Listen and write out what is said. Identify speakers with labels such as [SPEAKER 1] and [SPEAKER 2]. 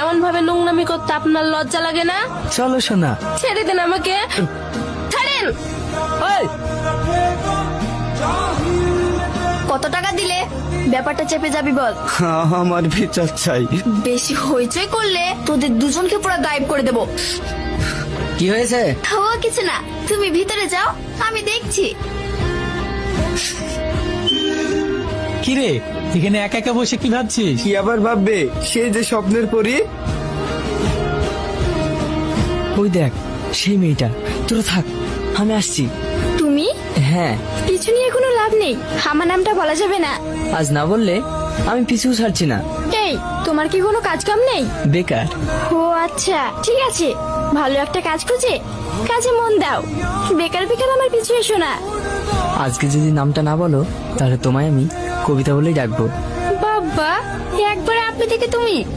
[SPEAKER 1] এমন ভাবে নোংনামি করতে আপনার লজ্জা লাগে না?
[SPEAKER 2] চলো শোনা
[SPEAKER 1] ছেড়ে দেন আমাকে। ছাড়েন!
[SPEAKER 3] কত টাকা দিলে? ব্যাপারটা চেপে যাবি বল।
[SPEAKER 4] আমার বিচার চাই।
[SPEAKER 3] বেশি হইচই করলে তোদের দুজনকে পুরো গায়েব করে দেবো।
[SPEAKER 2] কি হয়েছে?
[SPEAKER 3] ও কিছু না। তুমি ভিতরে যাও আমি দেখছি।
[SPEAKER 5] কিরে? এখানে একা একা বসে কি ভাবছিস?
[SPEAKER 4] কি আবার ভাববে? সে যে স্বপ্নের পরি।
[SPEAKER 2] ওই দেখ সেই মেয়েটা। তোরা থাক আমি আসছি। হ্যাঁ।
[SPEAKER 3] কিছু নিয়ে কোনো লাভ নেই। আমার নামটা বলা যাবে না।
[SPEAKER 2] আজ না বললে আমি পিছু ছাড়ছি না।
[SPEAKER 3] এই তোমার কি কোনো কাজ কাম নেই?
[SPEAKER 2] বেকার।
[SPEAKER 3] ও আচ্ছা ঠিক আছে। ভালো একটা কাজ খুঁজে কাজে মন দাও। বেকার বেকার আমার পিছু এসো না।
[SPEAKER 2] আজকে যদি নামটা না বলো তাহলে তোমায় আমি কবিতা বলেই ডাকবো।
[SPEAKER 3] বাবা একবার আপনি থেকে তুমি।